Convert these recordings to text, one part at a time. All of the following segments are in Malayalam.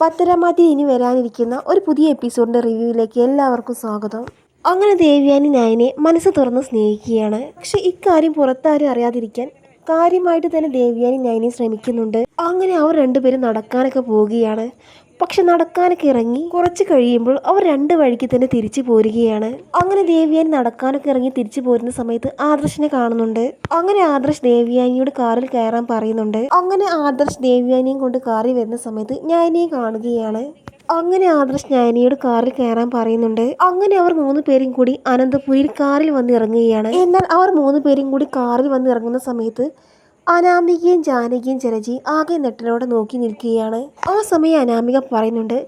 പത്തരമാറ്റി ഇനി വരാനിരിക്കുന്ന ഒരു പുതിയ എപ്പിസോഡിന്റെ റിവ്യൂവിലേക്ക് എല്ലാവർക്കും സ്വാഗതം. അങ്ങനെ ദേവ്യാനി നായനെ മനസ്സ് തുറന്ന് സ്നേഹിക്കുകയാണ്. പക്ഷെ ഇക്കാര്യം പുറത്താരും അറിയാതിരിക്കാൻ കാര്യമായിട്ട് തന്നെ ദേവ്യാനി നയനെ ശ്രമിക്കുന്നുണ്ട്. അങ്ങനെ അവർ രണ്ടുപേരും നടക്കാനൊക്കെ പോവുകയാണ്. പക്ഷെ നടക്കാനൊക്കെ ഇറങ്ങി കുറച്ച് കഴിയുമ്പോൾ അവർ രണ്ട് വഴിക്ക് തന്നെ തിരിച്ചു പോരുകയാണ്. അങ്ങനെ ദേവിയാനി നടക്കാനൊക്കെ ഇറങ്ങി തിരിച്ചു പോരുന്ന സമയത്ത് ആദർശിനെ കാണുന്നുണ്ട്. അങ്ങനെ ആദർശ് ദേവിയാനിയോട് കാറിൽ കയറാൻ പറയുന്നുണ്ട്. അങ്ങനെ ആദർശ് ദേവിയാനിയും കൊണ്ട് കാറി വരുന്ന സമയത്ത് ഞാനിയെ കാണുകയാണ്. അങ്ങനെ ആദർശ് ഞാനിയോട് കാറിൽ കയറാൻ പറയുന്നുണ്ട്. അങ്ങനെ അവർ മൂന്ന് പേരും കൂടി അനന്തപുരിയിൽ കാറിൽ വന്ന് ഇറങ്ങുകയാണ്. എന്നാൽ അവർ മൂന്ന് പേരും കൂടി കാറിൽ വന്ന് ഇറങ്ങുന്ന സമയത്ത് അനാമികയും ജാനകിയും ജലജിയും ആകെ നെട്ടലോടെ നോക്കി നിൽക്കുകയാണ്. ആ സമയം അനാമിക പറയുന്നുണ്ട്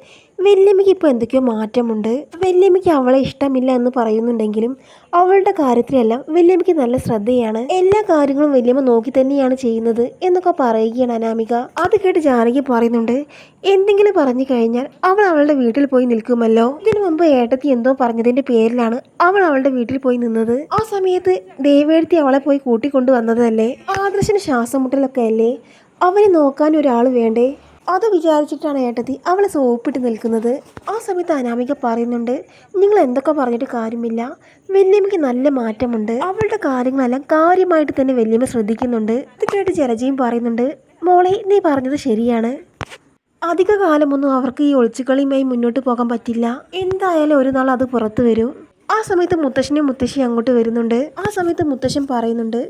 വല്യമ്മയ്ക്ക് ഇപ്പോൾ എന്തൊക്കെയോ മാറ്റമുണ്ട്. വല്യമ്മയ്ക്ക് അവളെ ഇഷ്ടമില്ല എന്ന് പറയുന്നുണ്ടെങ്കിലും അവളുടെ കാര്യത്തിലെല്ലാം വല്യമ്മയ്ക്ക് നല്ല ശ്രദ്ധയാണ്. എല്ലാ കാര്യങ്ങളും വല്യമ്മ നോക്കി തന്നെയാണ് ചെയ്യുന്നത് എന്നൊക്കെ പറയുകയാണ് അനാമിക. അത് കേട്ട് ജാനകി പറയുന്നുണ്ട് എന്തെങ്കിലും പറഞ്ഞു കഴിഞ്ഞാൽ അവൾ അവളുടെ വീട്ടിൽ പോയി നിൽക്കുമല്ലോ. ഇതിനു മുമ്പ് ഏട്ടത്തി എന്തോ പറഞ്ഞതിന്റെ പേരിലാണ് അവൾ അവളുടെ വീട്ടിൽ പോയി നിന്നത്. ആ സമയത്ത് ദേവേഴ്ത്തി അവളെ പോയി കൂട്ടിക്കൊണ്ടു വന്നതല്ലേ ആദർശന് ശ്വാസം മുട്ടലൊക്കെ അല്ലേ? അവനെ നോക്കാൻ ഒരാൾ വേണ്ടേ? അത് വിചാരിച്ചിട്ടാണ് ഏട്ടത്തി അവളെ സോപ്പിട്ട് നിൽക്കുന്നത്. ആ സമയത്ത് അനാമിക പറയുന്നുണ്ട് നിങ്ങൾ എന്തൊക്കെ പറഞ്ഞിട്ട് കാര്യമില്ല. വല്യമ്മയ്ക്ക് നല്ല മാറ്റമുണ്ട്. അവളുടെ കാര്യങ്ങളെല്ലാം കാര്യമായിട്ട് തന്നെ വല്യമ്മ ശ്രദ്ധിക്കുന്നുണ്ട്. ഇത് കേട്ട് ജലജയും പറയുന്നുണ്ട് മോളെ നീ പറഞ്ഞത് ശരിയാണ്. അധിക കാലമൊന്നും അവർക്ക് ഈ ഒളിച്ചുകളിയുമായി മുന്നോട്ട് പോകാൻ പറ്റില്ല. എന്തായാലും ഒരു നാൾ അത് പുറത്തു വരും. ആ സമയത്ത് മുത്തശ്ശനും മുത്തശ്ശിയും അങ്ങോട്ട് വരുന്നുണ്ട്. ആ സമയത്ത് മുത്തശ്ശൻ പറയുന്നുണ്ട്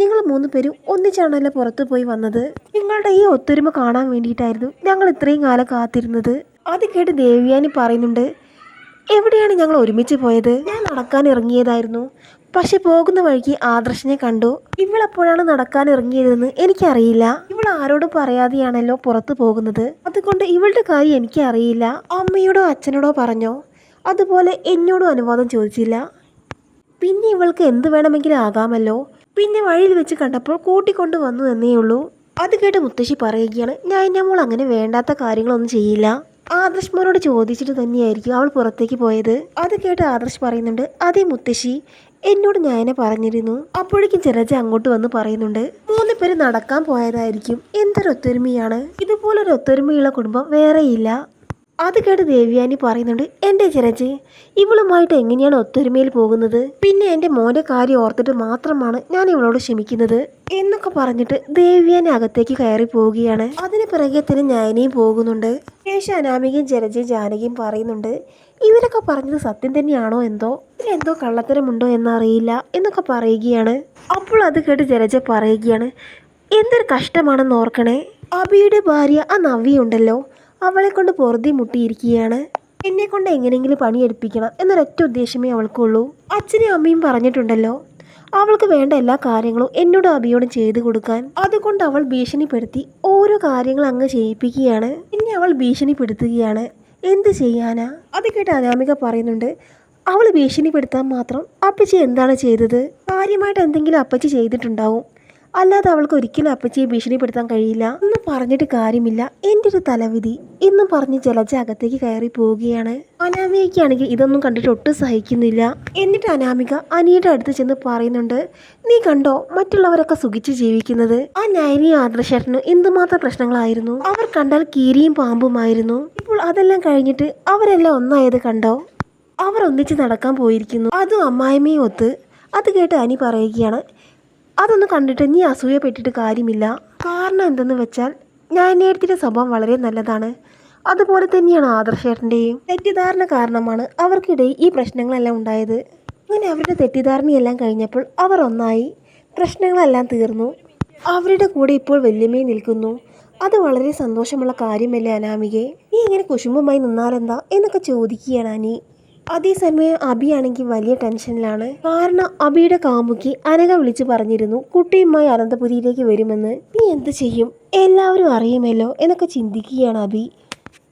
നിങ്ങൾ മൂന്ന് പേരും ഒന്നിച്ചാണല്ലോ പുറത്തു പോയി വന്നത്? നിങ്ങളുടെ ഈ ഒത്തൊരുമ കാണാൻ വേണ്ടിയിട്ടായിരുന്നു ഞങ്ങൾ ഇത്രയും കാലം കാത്തിരുന്നത്. അത് കേട്ട് ദേവിയാനി പറയുന്നുണ്ട് എവിടെയാണ് ഞങ്ങൾ ഒരുമിച്ച് പോയത്? ഞാൻ നടക്കാൻ ഇറങ്ങിയതായിരുന്നു. പക്ഷെ പോകുന്ന വഴിക്ക് ആദർശനെ കണ്ടു. ഇവളെപ്പോഴാണ് നടക്കാൻ ഇറങ്ങിയതെന്ന് എനിക്കറിയില്ല. ഇവൾ ആരോടും പറയാതെയാണല്ലോ പുറത്തു പോകുന്നത്. അതുകൊണ്ട് ഇവളുടെ കാര്യം എനിക്കറിയില്ല. അമ്മയോടോ അച്ഛനോടോ പറഞ്ഞോ? അതുപോലെ എന്നോടും അനുവാദം ചോദിച്ചില്ല. പിന്നെ ഇവൾക്ക് എന്ത് വേണമെങ്കിലും ആകാമല്ലോ. പിന്നെ വഴിയിൽ വെച്ച് കണ്ടപ്പോൾ കൂട്ടിക്കൊണ്ട് വന്നു എന്നേ ഉള്ളൂ. അത് കേട്ട് മുത്തശ്ശി പറയുകയാണ് ഞാൻ എന്റെ മോൾ അങ്ങനെ വേണ്ടാത്ത കാര്യങ്ങളൊന്നും ചെയ്യില്ല. ആദർശ് മോനോട് ചോദിച്ചിട്ട് തന്നെയായിരിക്കും അവൾ പുറത്തേക്ക് പോയത്. അത് കേട്ട് ആദർശ് പറയുന്നുണ്ട് അതേ മുത്തശ്ശി എന്നോട് ഞാനെ പറഞ്ഞിരുന്നു. അപ്പോഴേക്കും ജലജ അങ്ങോട്ട് വന്ന് പറയുന്നുണ്ട് മൂന്ന് പേര് നടക്കാൻ പോയതായിരിക്കും. എന്തൊരു ഒത്തൊരുമയാണ്. ഇതുപോലൊരു ഒത്തൊരുമയുള്ള കുടുംബം വേറെയില്ല. അത് കേട്ട് ദേവ്യാനി പറയുന്നുണ്ട് എന്റെ ചിരജ് ഇവളുമായിട്ട് എങ്ങനെയാണ് ഒത്തൊരുമയിൽ പോകുന്നത്? പിന്നെ എന്റെ മോന്റെ കാര്യം ഓർത്തിട്ട് മാത്രമാണ് ഞാൻ ഇവളോട് ക്ഷമിക്കുന്നത്. എന്നൊക്കെ പറഞ്ഞിട്ട് ദേവ്യാനി അകത്തേക്ക് കയറി പോവുകയാണ്. അതിന് പിറകെ തന്നെ ഞാനിയും പോകുന്നുണ്ട്. ശേഷം അനാമികയും ജലജയും ജാനകിയും പറയുന്നുണ്ട് ഇവരൊക്കെ പറഞ്ഞത് സത്യം തന്നെയാണോ എന്തോ? എന്തോ കള്ളത്തരമുണ്ടോ എന്നറിയില്ല എന്നൊക്കെ പറയുകയാണ്. അപ്പോൾ അത് കേട്ട് ജലജ പറയുകയാണ് എന്തൊരു കഷ്ടമാണെന്ന് ഓർക്കണേ. അബിയുടെ ഭാര്യ ആ നവ്യുണ്ടല്ലോ അവളെ കൊണ്ട് പൊറുതി മുട്ടിയിരിക്കുകയാണ്. എന്നെ കൊണ്ട് എങ്ങനെയെങ്കിലും പണിയെടുപ്പിക്കണം എന്നൊരൊറ്റ ഉദ്ദേശമേ അവൾക്കുള്ളൂ. അച്ഛനും അമ്മയും പറഞ്ഞിട്ടുണ്ടല്ലോ അവൾക്ക് വേണ്ട എല്ലാ കാര്യങ്ങളും എന്നോട് അബിയോടും ചെയ്തു കൊടുക്കാൻ. അതുകൊണ്ട് അവൾ ഭീഷണിപ്പെടുത്തി ഓരോ കാര്യങ്ങൾ അങ്ങ് ചെയ്യിപ്പിക്കുകയാണ്. പിന്നെ അവൾ ഭീഷണിപ്പെടുത്തുകയാണ് എന്ത് ചെയ്യാനാ? അത് കേട്ട് അനാമിക പറയുന്നുണ്ട് അവൾ ഭീഷണിപ്പെടുത്താൻ മാത്രം അപ്പച്ചി എന്താണ് ചെയ്തത്? കാര്യമായിട്ട് എന്തെങ്കിലും അപ്പച്ചി ചെയ്തിട്ടുണ്ടാവും. അല്ലാതെ അവൾക്ക് ഒരിക്കലും അപ്പച്ചിയെ ഭീഷണിപ്പെടുത്താൻ കഴിയില്ല. ഒന്നും പറഞ്ഞിട്ട് കാര്യമില്ല. എന്റെ ഒരു തലവിധി. എന്നും പറഞ്ഞ് ജലജ അകത്തേക്ക് കയറി പോവുകയാണ്. അനാമികയ്ക്കാണെങ്കിൽ ഇതൊന്നും കണ്ടിട്ട് ഒട്ടും സഹിക്കുന്നില്ല. എന്നിട്ട് അനാമിക അനിയുടെ അടുത്ത് ചെന്ന് പറയുന്നുണ്ട് നീ കണ്ടോ? മറ്റുള്ളവരൊക്കെ സുഖിച്ച് ജീവിക്കുന്നത്. ആ നയനിയും ആദർശേട്ടനും എന്തുമാത്രം പ്രശ്നങ്ങളായിരുന്നു. അവർ കണ്ടാൽ കീരിയും പാമ്പുമായിരുന്നു ഇപ്പോൾ അതെല്ലാം കഴിഞ്ഞിട്ട് അവരെല്ലാം ഒന്നായത് കണ്ടോ? അവർ ഒന്നിച്ച് നടക്കാൻ പോയിരിക്കുന്നു. അതും അമ്മായിമ്മയും ഒത്ത്. അത് കേട്ട് അനി പറയുകയാണ് അതൊന്നും കണ്ടിട്ട് നീ അസൂയപ്പെട്ടിട്ട് കാര്യമില്ല. കാരണം എന്തെന്ന് വെച്ചാൽ ഞാൻ നേരത്തിന്റെ സ്വഭാവം വളരെ നല്ലതാണ്. അതുപോലെ തന്നെയാണ് ആദർശേട്ടന്റെയും. തെറ്റിദ്ധാരണ കാരണമാണ് അവർക്കിടയിൽ ഈ പ്രശ്നങ്ങളെല്ലാം ഉണ്ടായത്. അങ്ങനെ അവരുടെ തെറ്റിദ്ധാരണയെല്ലാം കഴിഞ്ഞപ്പോൾ അവർ ഒന്നായി. പ്രശ്നങ്ങളെല്ലാം തീർന്നു. അവരുടെ കൂടെ ഇപ്പോൾ വല്യമ്മയും നിൽക്കുന്നു. അത് വളരെ സന്തോഷമുള്ള കാര്യമല്ലേ അനാമികെ? നീ ഇങ്ങനെ കുശുമ്പുമായി നിന്നാലെന്താ? എന്നൊക്കെ ചോദിക്കുകയാണ് അനി. അതേസമയം അബിയാണെങ്കിൽ വലിയ ടെൻഷനിലാണ്. കാരണം അബിയുടെ കാമുക്കി അനഘ വിളിച്ചു പറഞ്ഞിരുന്നു കുട്ടിയുമായി അനന്തപുരിയിലേക്ക് വരുമെന്ന്. നീ എന്ത് ചെയ്യും? എല്ലാവരും അറിയുമല്ലോ എന്നൊക്കെ ചിന്തിക്കുകയാണ് അബി.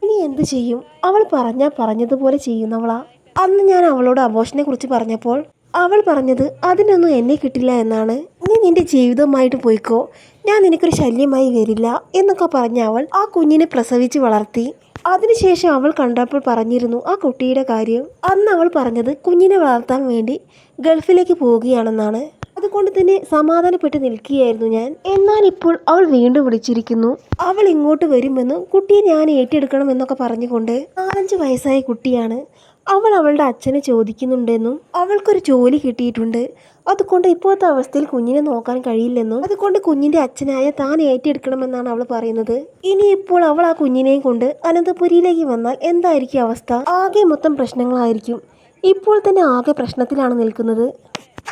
ഇനി എന്ത് ചെയ്യും? അവൾ പറഞ്ഞാൽ പറഞ്ഞതുപോലെ ചെയ്യുന്നവളാ. അന്ന് ഞാൻ അവളോട് അബോഷനെ കുറിച്ച് പറഞ്ഞപ്പോൾ അവൾ പറഞ്ഞത് അതിനൊന്നും എന്നെ കിട്ടില്ല എന്നാണ്. നീ നിന്റെ ജീവിതവുമായിട്ട് പോയിക്കോ. ഞാൻ നിനക്കൊരു ശല്യമായി വരില്ല എന്നൊക്കെ പറഞ്ഞ അവൾ ആ കുഞ്ഞിനെ പ്രസവിച്ച് വളർത്തി. അതിനുശേഷം അവൾ കണ്ടപ്പോൾ പറഞ്ഞിരുന്നു ആ കുട്ടിയുടെ കാര്യം അന്ന് അവൾ പറഞ്ഞത് കുഞ്ഞിനെ വളർത്താൻ വേണ്ടി ഗൾഫിലേക്ക് പോവുകയാണെന്നാണ്. അതുകൊണ്ട് തന്നെ സമാധാനപ്പെട്ട് നിൽക്കുകയായിരുന്നു ഞാൻ. എന്നാൽ ഇപ്പോൾ അവൾ വീണ്ടും വിളിച്ചിരിക്കുന്നു. അവൾ ഇങ്ങോട്ട് വരുമെന്നും കുട്ടിയെ ഞാൻ ഏറ്റെടുക്കണമെന്നൊക്കെ പറഞ്ഞുകൊണ്ട് നാലഞ്ച് വയസ്സായ കുട്ടിയാണ്. അവൾ അവളുടെ അച്ഛനെ ചോദിക്കുന്നുണ്ടെന്നും അവൾക്കൊരു ജോലി കിട്ടിയിട്ടുണ്ട്. അതുകൊണ്ട് ഇപ്പോഴത്തെ അവസ്ഥയിൽ കുഞ്ഞിനെ നോക്കാൻ കഴിയില്ലെന്നും അതുകൊണ്ട് കുഞ്ഞിന്റെ അച്ഛനായ താൻ ഏറ്റെടുക്കണമെന്നാണ് അവൾ പറയുന്നത്. ഇനി ഇപ്പോൾ അവൾ ആ കുഞ്ഞിനെയും കൊണ്ട് അനന്തപുരിയിലേക്ക് വന്നാൽ എന്തായിരിക്കും അവസ്ഥ? ആകെ മൊത്തം പ്രശ്നങ്ങളായിരിക്കും. ഇപ്പോൾ തന്നെ ആകെ പ്രശ്നത്തിലാണ് നിൽക്കുന്നത്.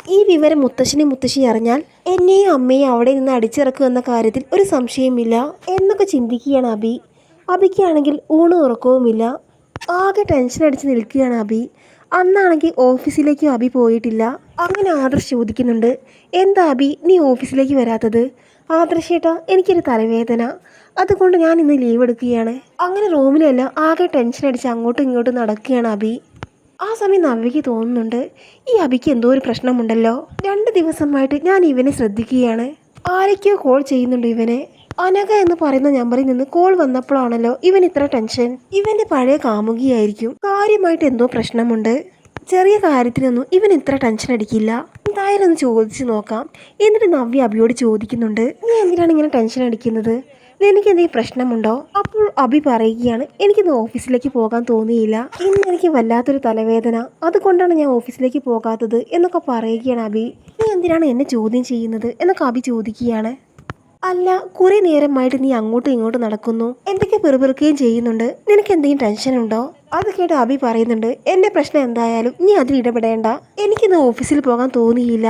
ഈ വിവരം മുത്തശ്ശനെ മുത്തശ്ശി അറിഞ്ഞാൽ എന്നെയും അമ്മയും അവിടെ നിന്ന് അടിച്ചിറക്കും എന്ന കാര്യത്തിൽ ഒരു സംശയമില്ല എന്നൊക്കെ ചിന്തിക്കുകയാണ് അബി. അബിക്കാണെങ്കിൽ ഊണും ഉറക്കവുമില്ല. ആകെ ടെൻഷൻ അടിച്ച് നിൽക്കുകയാണ് അബി. അന്നാണെങ്കിൽ ഓഫീസിലേക്കും അബി പോയിട്ടില്ല. അങ്ങനെ ആദർശ് ചോദിക്കുന്നുണ്ട് എന്താ അബി നീ ഓഫീസിലേക്ക് വരാത്തത്? ആദർശേട്ടാ എനിക്കൊരു തലവേദന. അതുകൊണ്ട് ഞാൻ ഇന്ന് ലീവ് എടുക്കുകയാണ്. അങ്ങനെ റൂമിലല്ല ആകെ ടെൻഷൻ അടിച്ച് അങ്ങോട്ടും ഇങ്ങോട്ടും നടക്കുകയാണ് അബി. ആ സമയം നവ്യയ്ക്ക് തോന്നുന്നുണ്ട് ഈ അബിക്ക് എന്തോ ഒരു പ്രശ്നമുണ്ടല്ലോ? രണ്ട് ദിവസമായിട്ട് ഞാൻ ഇവനെ ശ്രദ്ധിക്കുകയാണ്. ആരൊക്കെയോ കോൾ ചെയ്യുന്നുണ്ട് ഇവനെ. അനഘ എന്ന് പറയുന്ന നമ്പറിൽ നിന്ന് കോൾ വന്നപ്പോഴാണല്ലോ ഇവൻ ഇത്ര ടെൻഷൻ ഇവന്റെ പഴയ കാമുകിയായിരിക്കും. കാര്യമായിട്ട് എന്തോ പ്രശ്നമുണ്ട്. ചെറിയ കാര്യത്തിനൊന്നും ഇവൻ ഇത്ര ടെൻഷൻ അടിക്കില്ല. എന്തായാലും ഒന്ന് ചോദിച്ചു നോക്കാം. എന്നിട്ട് നവ്യ അബിയോട് ചോദിക്കുന്നുണ്ട് നീ എന്തിനാണ് ഇങ്ങനെ ടെൻഷൻ അടിക്കുന്നത്? നിനക്ക് എന്തെങ്കിലും പ്രശ്നമുണ്ടോ? അപ്പോൾ അബി പറയുകയാണ് എനിക്കിന്ന് ഓഫീസിലേക്ക് പോകാൻ തോന്നിയില്ല. ഇന്ന് എനിക്ക് വല്ലാത്തൊരു തലവേദന. അതുകൊണ്ടാണ് ഞാൻ ഓഫീസിലേക്ക് പോകാത്തത് എന്നൊക്കെ പറയുകയാണ് അബി നീ എന്തിനാണ് എന്നെ ചോദ്യം ചെയ്യുന്നത്? എന്നൊക്കെ അബി ചോദിക്കുകയാണ്. അല്ല കുറെ നേരമായിട്ട് നീ അങ്ങോട്ടും ഇങ്ങോട്ടും നടക്കുന്നു. എന്തൊക്കെ പെറുപെറുക്കുകയും ചെയ്യുന്നുണ്ട്? നിനക്ക് എന്തെങ്കിലും ടെൻഷൻ ഉണ്ടോ? അത് കേട്ട് അബി പറയുന്നുണ്ട് എന്റെ പ്രശ്നം എന്തായാലും നീ അതിൽ ഇടപെടേണ്ട. എനിക്കിന്ന് ഓഫീസിൽ പോകാൻ തോന്നിയില്ല.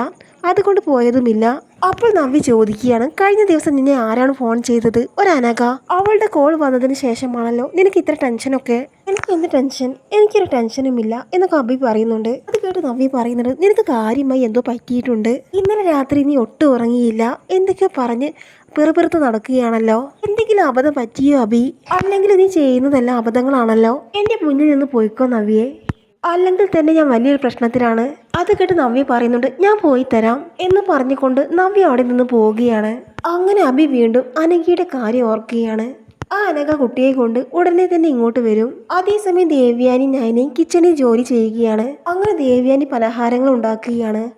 അതുകൊണ്ട് പോയതുമില്ല. അപ്പോൾ നവ്യ ചോദിക്കുകയാണ് കഴിഞ്ഞ ദിവസം നിന്നെ ആരാണ് ഫോൺ ചെയ്തത്? ഒരു ഒരനക അവളുടെ കോൾ വന്നതിന് ശേഷമാണല്ലോ നിനക്ക് ഇത്ര ടെൻഷനൊക്കെ എനിക്ക് എന്ത് ടെൻഷൻ എനിക്കൊരു ടെൻഷനുമില്ല എന്നൊക്കെ അബി പറയുന്നുണ്ട്. അത് കേട്ട് നവ്യ പറയുന്നുണ്ട് നിനക്ക് കാര്യമായി എന്തോ പറ്റിയിട്ടുണ്ട്. ഇന്നലെ രാത്രി നീ ഒട്ടും ഉറങ്ങിയില്ല. എന്തൊക്കെയോ പറഞ്ഞ് പെറുപെറുത്ത് നടക്കുകയാണല്ലോ? എന്തെങ്കിലും അബദ്ധം പറ്റിയോ അബി? അല്ലെങ്കിൽ നീ ചെയ്യുന്നതെല്ലാം അബദ്ധങ്ങളാണല്ലോ? എന്റെ മുന്നിൽ നിന്ന് പോയിക്കോ നവ്യേ. അല്ലെങ്കിൽ തന്നെ ഞാൻ വലിയൊരു പ്രശ്നത്തിലാണ്. അത് കേട്ട് നവ്യ പറയുന്നുണ്ട് ഞാൻ പോയി തരാം എന്ന് പറഞ്ഞുകൊണ്ട് നവ്യ അവിടെ നിന്ന് പോവുകയാണ്. അങ്ങനെ അബി വീണ്ടും അനഘയുടെ കാര്യം ഓർക്കുകയാണ്. ആ അനഘ കുട്ടിയെ കൊണ്ട് ഉടനെ തന്നെ ഇങ്ങോട്ട് വരും. അതേസമയം ദേവ്യാനി നയനയും കിച്ചണിൽ ജോലി ചെയ്യുകയാണ്. അങ്ങനെ ദേവ്യാനി പലഹാരങ്ങൾ ഉണ്ടാക്കുകയാണ്.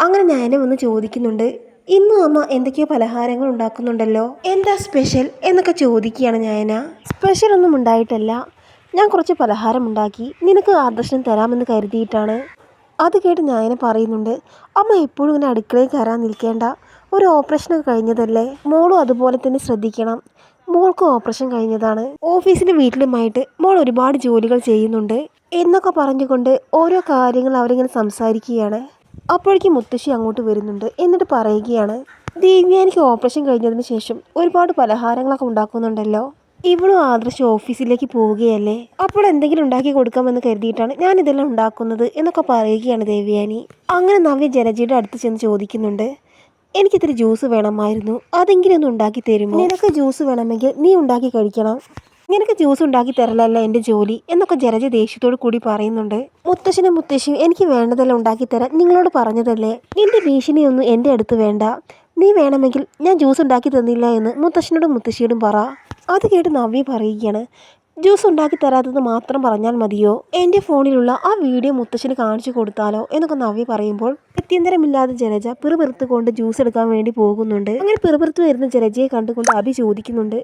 അങ്ങനെ നയന വന്ന് ചോദിക്കുന്നുണ്ട് ഇന്നും അമ്മ എന്തൊക്കെയോ പലഹാരങ്ങൾ ഉണ്ടാക്കുന്നുണ്ടല്ലോ. എന്താ സ്പെഷ്യൽ എന്നൊക്കെ ചോദിക്കുകയാണ് ഞാന സ്പെഷ്യൽ ഒന്നും ഉണ്ടായിട്ടല്ല. ഞാൻ കുറച്ച് പലഹാരം ഉണ്ടാക്കി. നിനക്ക് ആദർശനം തരാമെന്ന് കരുതിയിട്ടാണ്. അത് കേട്ട് ഞായനെ പറയുന്നുണ്ട് അമ്മ എപ്പോഴും ഇങ്ങനെ അടുക്കളയിൽ കയറാൻ നിൽക്കേണ്ട. ഒരു ഓപ്പറേഷൻ കഴിഞ്ഞതല്ലേ? മോളും അതുപോലെ തന്നെ ശ്രദ്ധിക്കണം. മോൾക്ക് ഓപ്പറേഷൻ കഴിഞ്ഞതാണ്. ഓഫീസിലും വീട്ടിലുമായിട്ട് മോൾ ഒരുപാട് ജോലികൾ ചെയ്യുന്നുണ്ട്. എന്നൊക്കെ പറഞ്ഞുകൊണ്ട് ഓരോ കാര്യങ്ങൾ അവരിങ്ങനെ സംസാരിക്കുകയാണ്. അപ്പോഴേക്കും മുത്തശ്ശി അങ്ങോട്ട് വരുന്നുണ്ട്. എന്നിട്ട് പറയുകയാണ് ദേവ്യാനിക്ക് ഓപ്പറേഷൻ കഴിഞ്ഞതിന് ശേഷം ഒരുപാട് പലഹാരങ്ങളൊക്കെ ഉണ്ടാക്കുന്നുണ്ടല്ലോ. ഇവളും ആദർശ് ഓഫീസിലേക്ക് പോവുകയല്ലേ? അപ്പോൾ എന്തെങ്കിലും ഉണ്ടാക്കി കൊടുക്കാമെന്ന് കരുതിയിട്ടാണ് ഞാൻ ഇതെല്ലാം ഉണ്ടാക്കുന്നത് എന്നൊക്കെ പറയുകയാണ് ദേവ്യാനി. അങ്ങനെ നവ്യ ജലജിയുടെ അടുത്ത് ചെന്ന് ചോദിക്കുന്നുണ്ട് എനിക്കിത്തിരി ജ്യൂസ് വേണമായിരുന്നു. അതെങ്കിലും ഒന്ന് ഉണ്ടാക്കി തരുമോ? നിനക്ക് ജ്യൂസ് വേണമെങ്കിൽ നീ ഉണ്ടാക്കി കഴിക്കണം. നിനക്ക് ജ്യൂസ് ഉണ്ടാക്കി തരലല്ല എന്റെ ജോലി? എന്നൊക്കെ ജലജ ദേഷ്യത്തോട് കൂടി പറയുന്നുണ്ട്. മുത്തശ്ശനും മുത്തശ്ശിയും എനിക്ക് വേണ്ടതെല്ലാം ഉണ്ടാക്കി തരാൻ നിങ്ങളോട് പറഞ്ഞതല്ലേ? നിന്റെ ഭീഷണിയൊന്നും എന്റെ അടുത്ത് വേണ്ട. നീ വേണമെങ്കിൽ ഞാൻ ജ്യൂസ് ഉണ്ടാക്കി തന്നില്ല എന്ന് മുത്തശ്ശനോടും മുത്തശ്ശിയോടും പറ. അത് കേട്ട് നവ്യ പറയുകയാണ്. ജ്യൂസ് ഉണ്ടാക്കി തരാത്തത് മാത്രം പറഞ്ഞാൽ മതിയോ? എന്റെ ഫോണിലുള്ള ആ വീഡിയോ മുത്തശ്ശന് കാണിച്ചു കൊടുത്താലോ? എന്നൊക്കെ നവ്യ പറയുമ്പോൾ ഗത്യന്തരമില്ലാതെ ജലജ പിറുപിറുത്തുകൊണ്ട് ജ്യൂസ് എടുക്കാൻ വേണ്ടി പോകുന്നുണ്ട്. അങ്ങനെ പിറുപിറുത്ത് വരുന്ന ജലജയെ കണ്ടുകൊണ്ട് അഭി ചോദിക്കുന്നുണ്ട്.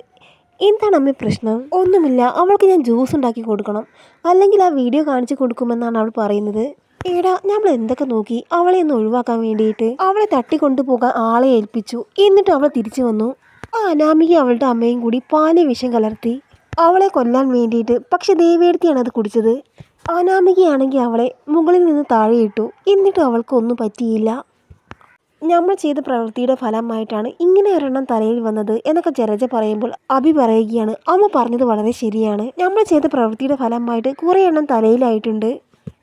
എന്താണ് അമ്മ പ്രശ്നം? ഒന്നുമില്ല. അവൾക്ക് ഞാൻ ജ്യൂസ് ഉണ്ടാക്കി കൊടുക്കണം. അല്ലെങ്കിൽ ആ വീഡിയോ കാണിച്ചു കൊടുക്കുമെന്നാണ് അവൾ പറയുന്നത്. എടാ നമ്മൾ എന്തൊക്കെ നോക്കി? അവളെ ഒന്ന് ഒഴിവാക്കാൻ വേണ്ടിയിട്ട്. അവളെ തട്ടിക്കൊണ്ടുപോകാൻ ആളെ ഏൽപ്പിച്ചു. എന്നിട്ട് അവൾ തിരിച്ചു വന്നു. ആ അനാമിക അവളുടെ അമ്മയും കൂടി പാലിൽ വിഷം കലർത്തി. അവളെ കൊല്ലാൻ വേണ്ടിയിട്ട്. പക്ഷെ ദേവേടത്തിയാണ് അത് കുടിച്ചത്. അനാമികയാണെങ്കിൽ അവളെ മുകളിൽ നിന്ന് താഴെയിട്ടു എന്നിട്ട് അവൾക്ക് ഒന്നും പറ്റിയില്ല. നമ്മൾ ചെയ്ത പ്രവൃത്തിയുടെ ഫലമായിട്ടാണ് ഇങ്ങനെ ഒരെണ്ണം തലയിൽ വന്നത് എന്നൊക്കെ ജലജ പറയുമ്പോൾ അഭി പറയുകയാണ് അമ്മ പറഞ്ഞത് വളരെ ശരിയാണ്. നമ്മൾ ചെയ്ത പ്രവൃത്തിയുടെ ഫലമായിട്ട് കുറേ എണ്ണം തലയിലായിട്ടുണ്ട്.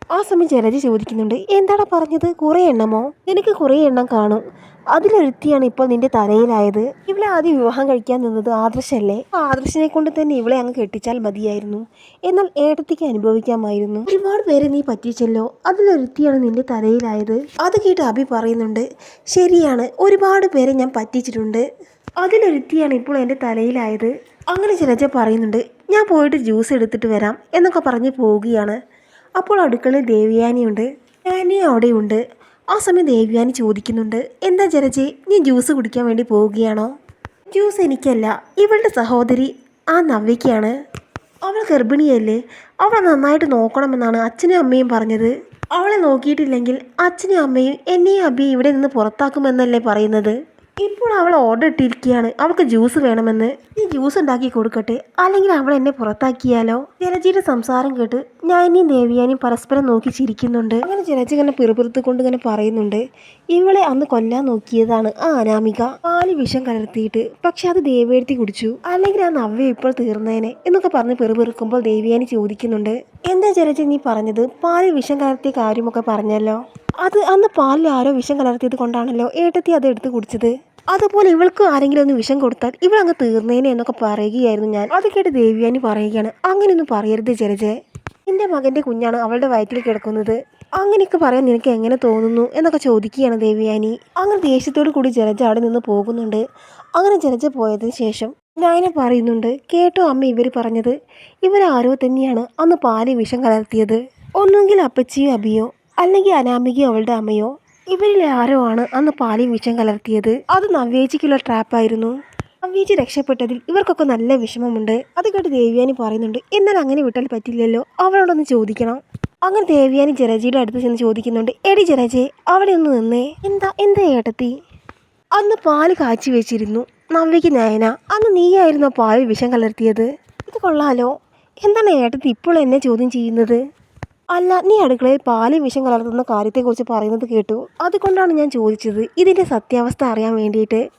ആ സമയം ജലജ ചോദിക്കുന്നുണ്ട് എന്താടാ പറഞ്ഞത്? കുറേ എണ്ണമോ? നിനക്ക് കുറേ എണ്ണം കാണും. അതിലൊരുത്തിയാണ് ഇപ്പോൾ നിന്റെ തലയിലായത്. ഇവളെ ആദ്യം വിവാഹം കഴിക്കാൻ നിന്നത് ആദർശല്ലേ? ആദർശിനെ കൊണ്ട് തന്നെ ഇവളെ അങ്ങ് കെട്ടിച്ചാൽ മതിയായിരുന്നു. എന്നാൽ ഏട്ടത്തിക്ക് അനുഭവിക്കാമായിരുന്നു. ഒരുപാട് പേരെ നീ പറ്റിച്ചല്ലോ. അതിലൊരുത്തിയാണ് നിന്റെ തലയിലായത്. അത് കേട്ട് അഭി പറയുന്നുണ്ട് ശരിയാണ് ഒരുപാട് പേരെ ഞാൻ പറ്റിച്ചിട്ടുണ്ട്. അതിലൊരുത്തിയാണ് ഇപ്പോൾ എന്റെ തലയിലായത്. അങ്ങനെ ചിലജ പറയുന്നുണ്ട് ഞാൻ പോയിട്ട് ജ്യൂസ് എടുത്തിട്ട് വരാം എന്നൊക്കെ പറഞ്ഞ് പോവുകയാണ്. അപ്പോൾ അടുക്കളയിൽ ദേവിയാനിയുണ്ട്. ഞാനി അവിടെയുണ്ട്. ആ സമയം ദേവിയാനി ചോദിക്കുന്നുണ്ട് എന്താ ജരജെ നീ ജ്യൂസ് കുടിക്കാൻ വേണ്ടി പോവുകയാണോ? ജ്യൂസ് എനിക്കല്ല ഇവളുടെ സഹോദരി ആ നവ്യയ്ക്കാണ്. അവൾ ഗർഭിണിയല്ലേ അവളെ നന്നായിട്ട് നോക്കണമെന്നാണ് അച്ഛനും അമ്മയും പറഞ്ഞത്. അവളെ നോക്കിയിട്ടില്ലെങ്കിൽ അച്ഛനും അമ്മയും എന്നെയും അബിയും ഇവിടെ നിന്ന് പുറത്താക്കുമെന്നല്ലേ പറയുന്നത്? ഇപ്പോൾ അവൾ ഓർഡർ ഇട്ടിരിക്കുകയാണ്. അവൾക്ക് ജ്യൂസ് വേണമെന്ന്. ഈ ജ്യൂസ് ഉണ്ടാക്കി കൊടുക്കട്ടെ. അല്ലെങ്കിൽ അവൾ എന്നെ പുറത്താക്കിയാലോ? ജലജിയുടെ സംസാരം കേട്ട് ഞാനിയും ദേവിയാനിയും പരസ്പരം നോക്കി ചിരിക്കുന്നുണ്ട്. അങ്ങനെ ജലജി ഇങ്ങനെ പിറുപിറുത്ത് കൊണ്ട് ഇങ്ങനെ പറയുന്നുണ്ട്. ഇവളെ അന്ന് കൊല്ലാൻ നോക്കിയതാണ് ആ അനാമിക. പാൽ വിഷം കലർത്തിയിട്ട്. പക്ഷെ അത് ദേവിയെടുത്തി കുടിച്ചു. അല്ലെങ്കിൽ ആ നവ്യ ഇപ്പോൾ തീർന്നേനെ എന്നൊക്കെ പറഞ്ഞ് പിറുപിറുക്കുമ്പോൾ ദേവിയാനി ചോദിക്കുന്നുണ്ട്. എന്താ ജലജി നീ പറഞ്ഞത്? പാൽ വിഷം കലർത്തിയ കാര്യമൊക്കെ പറഞ്ഞല്ലോ. അത് അന്ന് പാലിൽ ആരോ വിഷം കലർത്തിയത് കൊണ്ടാണല്ലോ ഏട്ടത്തി അത് എടുത്ത് കുടിച്ചത്. അതുപോലെ ഇവൾക്ക് ആരെങ്കിലും ഒന്ന് വിഷം കൊടുത്താൽ ഇവളങ്ങ് തീർന്നേനെ എന്നൊക്കെ പറയുകയായിരുന്നു ഞാൻ. അത് കേട്ട് ദേവിയാനി പറയുകയാണ്. അങ്ങനെയൊന്നും പറയരുത് ജലജെ. എന്റെ മകന്റെ കുഞ്ഞാണ് അവളുടെ വയറ്റിൽ കിടക്കുന്നത്. അങ്ങനെയൊക്കെ പറയാൻ നിനക്ക് എങ്ങനെ തോന്നുന്നു എന്നൊക്കെ ചോദിക്കുകയാണ് ദേവിയാനി. അങ്ങനെ ദേഷ്യത്തോടു കൂടി ജലജ അവിടെ നിന്ന് പോകുന്നുണ്ട്. അങ്ങനെ ജലജ പോയതിന് ശേഷം ഞാനെ പറയുന്നുണ്ട് കേട്ടോ അമ്മ ഇവർ പറഞ്ഞത്. ഇവരാരോ തന്നെയാണ് അന്ന് പാൽ വിഷം കലർത്തിയത്. ഒന്നുകിൽ അപ്പച്ചിയോ അബിയോ അല്ലെങ്കിൽ അനാമികയോ അവളുടെ അമ്മയോ ഇവരിൽ ആരോ ആണ് അന്ന് പാലിൽ വിഷം കലർത്തിയത്. അത് നവ്യേജിക്കുള്ള ട്രാപ്പായിരുന്നു നവ്യേജി രക്ഷപ്പെട്ടതിൽ ഇവർക്കൊക്കെ നല്ല വിഷമമുണ്ട്. അത് കേട്ട് ദേവ്യാനി പറയുന്നുണ്ട് എന്നാൽ അങ്ങനെ വിട്ടാൽ പറ്റില്ലല്ലോ. അവളോടൊന്ന് ചോദിക്കണം. അങ്ങനെ ദേവ്യാനി ജലജിയുടെ അടുത്ത് ചെന്ന് ചോദിക്കുന്നുണ്ട് എടി ജരജെ അവിടെ ഒന്ന് നിന്നേ. എന്താ എന്താ ഏട്ടത്തി? അന്ന് പാൽ കാച്ചി വെച്ചിരുന്നു നവ്യയ്ക്ക് നയന. അന്ന് നീയായിരുന്നു പാലിൽ വിഷം കലർത്തിയത്. ഇത് കൊള്ളാലോ. എന്താണ് ഏട്ടത്തി ഇപ്പോൾ എന്നെ ചോദ്യം ചെയ്യുന്നത്? അല്ല നീ അടുക്കളയിൽ പാലിൽ വിഷം കലർത്തുന്ന കാര്യത്തെക്കുറിച്ച് പറയുന്നത് കേട്ടു. അതുകൊണ്ടാണ് ഞാൻ ചോദിച്ചത് ഇതിന്റെ സത്യാവസ്ഥ അറിയാൻ വേണ്ടിയിട്ട്.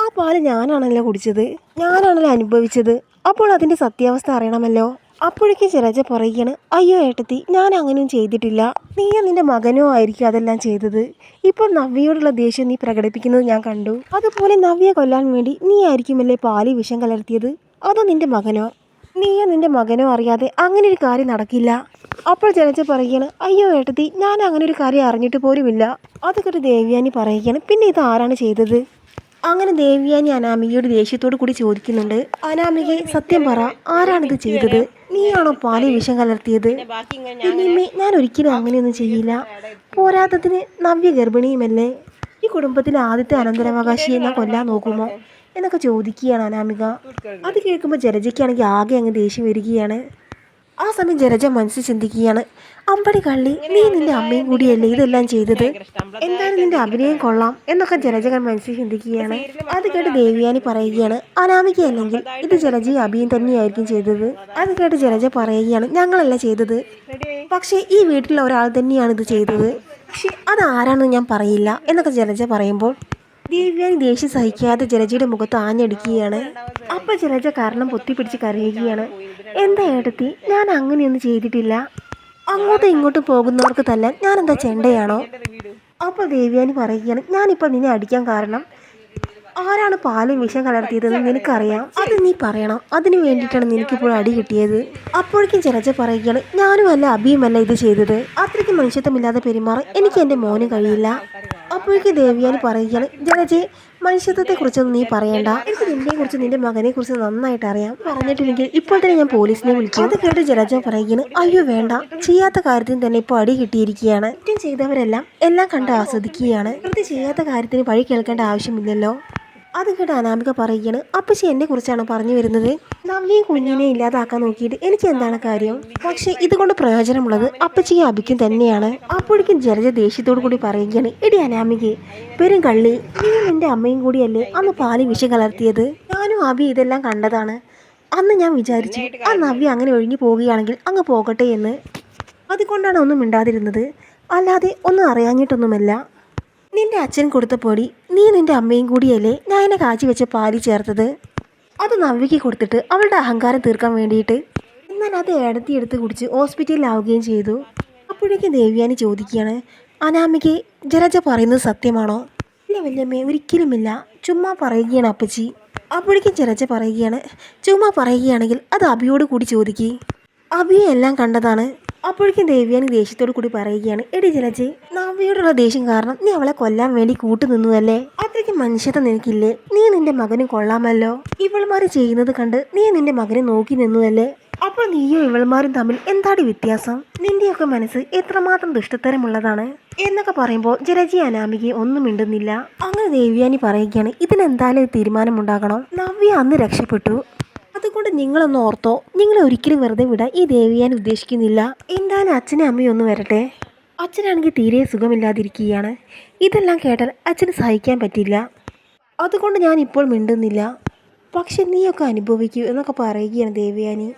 ആ പാൽ ഞാനാണല്ലോ കുടിച്ചത് ഞാനാണല്ലോ അനുഭവിച്ചത്. അപ്പോൾ അതിന്റെ സത്യാവസ്ഥ അറിയണമല്ലോ. അപ്പോഴേക്കും ചിരജ പറയുകയാണ് അയ്യോ ഏട്ടത്തി ഞാൻ അങ്ങനെയും ചെയ്തിട്ടില്ല. നീയോ നിന്റെ മകനോ ആയിരിക്കും അതെല്ലാം ചെയ്തത്. ഇപ്പോൾ നവ്യയോടുള്ള ദേഷ്യം നീ പ്രകടിപ്പിക്കുന്നത് ഞാൻ കണ്ടു. അതുപോലെ നവ്യ കൊല്ലാൻ വേണ്ടി നീ ആയിരിക്കുമല്ലേ പാലി വിഷം കലർത്തിയത്? അതോ നിന്റെ മകനോ? നീയോ നിന്റെ മകനോ അറിയാതെ അങ്ങനെ ഒരു കാര്യം നടക്കില്ല. അപ്പോൾ ജനജ പറയുകയാണ് അയ്യോ ഏട്ടത്തി ഞാൻ അങ്ങനെ ഒരു കാര്യം അറിഞ്ഞിട്ട് പോലുമില്ല. അതൊക്കെ ഒരു ദേവ്യാനി പറയുകയാണ്. പിന്നെ ഇത് ആരാണ് ചെയ്തത്? അങ്ങനെ ദേവ്യാനി അനാമികയോട് ദേഷ്യത്തോട് കൂടി ചോദിക്കുന്നുണ്ട്. അനാമികെ സത്യം പറ ആരാണിത് ചെയ്തത്? നീയാണോ പാലി വിഷം കലർത്തിയത്? പിന്നെ ഞാൻ ഒരിക്കലും അങ്ങനെയൊന്നും ചെയ്യില്ല. പോരാത്തതിന് നവ്യ ഗർഭിണിയുമല്ലേ ഈ കുടുംബത്തിലെ ആദ്യത്തെ അനന്തരാവകാശിയെ ഞാൻ കൊല്ലാൻ നോക്കുമോ? എന്നൊക്കെ ചോദിക്കുകയാണ് അനാമിക. അത് കേൾക്കുമ്പോൾ ജലജയ്ക്കാണെങ്കിൽ ആകെ അങ്ങ് ദേഷ്യം വരികയാണ്. ആ സമയം ജലജ മനസ്സിൽ ചിന്തിക്കുകയാണ്. അമ്പടി കള്ളി നീ നിന്റെ അമ്മയും കൂടിയല്ലേ ഇതെല്ലാം ചെയ്തത്? എന്തായാലും നിന്റെ അഭിനയം കൊള്ളാം? എന്നൊക്കെ ജലജകൻ മനസ്സിൽ ചിന്തിക്കുകയാണ്. അത് കേട്ട് ദേവിയാനി പറയുകയാണ്. അനാമിക അല്ലെങ്കിൽ ഇത് ജലജയും അഭിയും തന്നെയായിരിക്കും ചെയ്തത്. അത് കേട്ട് ജലജ പറയുകയാണ് ഞങ്ങളല്ല ചെയ്തത്. പക്ഷേ ഈ വീട്ടിലെ ഒരാൾ തന്നെയാണ് ഇത് ചെയ്തത്. പക്ഷെ അതാരാണെന്ന് ഞാൻ പറയില്ല എന്നൊക്കെ ജലജ പറയുമ്പോൾ ദേവ്യാനി ദേഷ്യം സഹിക്കാതെ ജലജയുടെ മുഖത്ത് ആഞ്ഞടിക്കുകയാണ്. അപ്പൊ ജലജ കാരണം പൊത്തിപ്പിടിച്ച് കരയുകയാണ്. എന്താ ഏട്ടത്തി? ഞാൻ അങ്ങനെയൊന്നും ചെയ്തിട്ടില്ല. അങ്ങോട്ടും ഇങ്ങോട്ടും പോകുന്നവർക്ക് തന്നെ ഞാൻ എന്താ ചെണ്ടയാണോ? അപ്പൊ ദേവ്യാനി പറയുകയാണ് ഞാനിപ്പോൾ നിന്നെ അടിക്കാൻ കാരണം. ആരാണ് പാലും വിഷം കലർത്തിയതെന്ന് നിനക്കറിയാം. അത് നീ പറയണം. അതിന് വേണ്ടിയിട്ടാണ് നിനക്കിപ്പോൾ അടി കിട്ടിയത്. അപ്പോഴേക്കും ജലജ പറയുകയാണ് ഞാനും അല്ല അഭിയുമല്ല ഇത് ചെയ്തത്. അത്രയ്ക്ക് മനുഷ്യത്വമില്ലാതെ പെരുമാറാൻ എനിക്ക് എന്റെ മോന് കഴിയില്ല. അപ്പോഴേക്കും ദേവിയാനി പറയുകയാണ് ജനജി മനുഷ്യത്വത്തെ കുറിച്ചൊന്നും നീ പറയണ്ട. എനിക്ക് നിന്നെ കുറിച്ച് നിന്റെ മകനെ കുറിച്ച് നന്നായിട്ട് അറിയാം. പറഞ്ഞിട്ടില്ലെങ്കിൽ ഇപ്പോൾ തന്നെ ഞാൻ പോലീസിനെ വിളിക്കും. അത് കേട്ട് ജലജ പറയുകയാണ് അയ്യോ വേണ്ട. ചെയ്യാത്ത കാര്യത്തിന് തന്നെ ഇപ്പോൾ അടി കിട്ടിയിരിക്കുകയാണ്. കുറ്റം ചെയ്തവരെല്ലാം എല്ലാം കണ്ട് ആസ്വദിക്കുകയാണ്. ഇത് ചെയ്യാത്ത കാര്യത്തിന് വഴി കേൾക്കേണ്ട ആവശ്യമില്ലല്ലോ. അത് കേട്ട് അനാമിക പറയുകയാണ് അപ്പച്ചി എന്നെ കുറിച്ചാണ് പറഞ്ഞു വരുന്നത്? നവ്യയും കുഞ്ഞിനെ ഇല്ലാതാക്കാൻ നോക്കിയിട്ട് എനിക്ക് എന്താണ് കാര്യം? പക്ഷെ ഇതുകൊണ്ട് പ്രയോജനമുള്ളത് അപ്പച്ചിയും അബിക്കും തന്നെയാണ്. അപ്പോഴേക്കും ജലജ ദേഷ്യത്തോടു കൂടി പറയുകയാണ് എടി അനാമികെ പെരും കള്ളി നീ എന്റെ അമ്മയും കൂടിയല്ലേ അന്ന് പാൽ വിഷ കലർത്തിയത്? ഞാനും അബി ഇതെല്ലാം കണ്ടതാണ്. അന്ന് ഞാൻ വിചാരിച്ചു ആ നവ്യ അങ്ങനെ ഒഴിഞ്ഞു പോവുകയാണെങ്കിൽ അങ്ങ് പോകട്ടെ എന്ന്. അതുകൊണ്ടാണ് ഒന്നും മിണ്ടാതിരുന്നത്. അല്ലാതെ ഒന്നും അറിയാഞ്ഞിട്ടൊന്നുമല്ല. നിന്റെ അച്ഛൻ കൊടുത്ത പൊടി നീ നിന്റെ അമ്മയും കൂടിയല്ലേ ഞാൻ കാച്ചി വെച്ച പാലി ചേർത്തത്? അത് നവ്യയ്ക്ക് കൊടുത്തിട്ട് അവളുടെ അഹങ്കാരം തീർക്കാൻ വേണ്ടിയിട്ട്. എന്നാൽ അത് ഏടത്തി എടുത്ത് കുടിച്ച് ഹോസ്പിറ്റലിലാവുകയും ചെയ്തു. അപ്പോഴേക്കും ദേവ്യാനി ചോദിക്കുകയാണ് അനാമിക്ക് ജലജ പറയുന്നത് സത്യമാണോ? ഇല്ല വല്യമ്മേ ഒരിക്കലുമില്ല. ചുമ്മാ പറയുകയാണ് അപ്പച്ചി. അപ്പോഴേക്കും ജലജ പറയുകയാണ് ചുമ്മാ പറയുകയാണെങ്കിൽ അത് അഭിയോട് കൂടി ചോദിക്കേ. അബിയെ എല്ലാം കണ്ടതാണ്. അപ്പോഴേക്കും ദേവ്യാനി ദേഷ്യത്തോട് കൂടി പറയുകയാണ് എടി ജലജി നവ്യയോടുള്ള ദേഷ്യം കാരണം നീ അവളെ കൊല്ലാൻ വേണ്ടി കൂട്ടുനിന്നുവല്ലേ അത്രയ്ക്ക് മനുഷ്യത്വം നിനക്കില്ലേ? നീ നിന്റെ മകന് കൊള്ളാമല്ലോ? ഇവൾമാര് ചെയ്യുന്നത് കണ്ട് നീ നിന്റെ മകനെ നോക്കി നിന്നുവല്ലേ? അപ്പോൾ നീയും ഇവൾമാരും തമ്മിൽ എന്താടി വ്യത്യാസം? നിന്റെയൊക്കെ മനസ്സ് എത്രമാത്രം ദുഷ്ടത്തരമുള്ളതാണ് എന്നൊക്കെ പറയുമ്പോൾ ജലജി അനാമിക ഒന്നും മിണ്ടുന്നില്ല. അങ്ങനെ ദേവ്യാനി പറയുകയാണ് ഇതിനെന്തായാലും തീരുമാനമുണ്ടാകണം. നവ്യ അന്ന് രക്ഷപ്പെട്ടു. അതുകൊണ്ട് നിങ്ങളൊന്ന് ഓർത്തോ. നിങ്ങളെ ഒരിക്കലും വെറുതെ വിടാൻ ഈ ദേവിയാൻ ഉദ്ദേശിക്കുന്നില്ല. എന്തായാലും അച്ഛനും അമ്മയും ഒന്ന് വരട്ടെ? അച്ഛനാണെങ്കിൽ തീരെ സുഖമില്ലാതിരിക്കുകയാണ്. ഇതെല്ലാം കേട്ടാൽ അച്ഛന് സഹിക്കാൻ പറ്റില്ല. അതുകൊണ്ട് ഞാൻ ഇപ്പോൾ മിണ്ടുന്നില്ല. പക്ഷെ നീയൊക്കെ അനുഭവിക്കൂ എന്നൊക്കെ പറയുകയാണ് ദേവയാനി.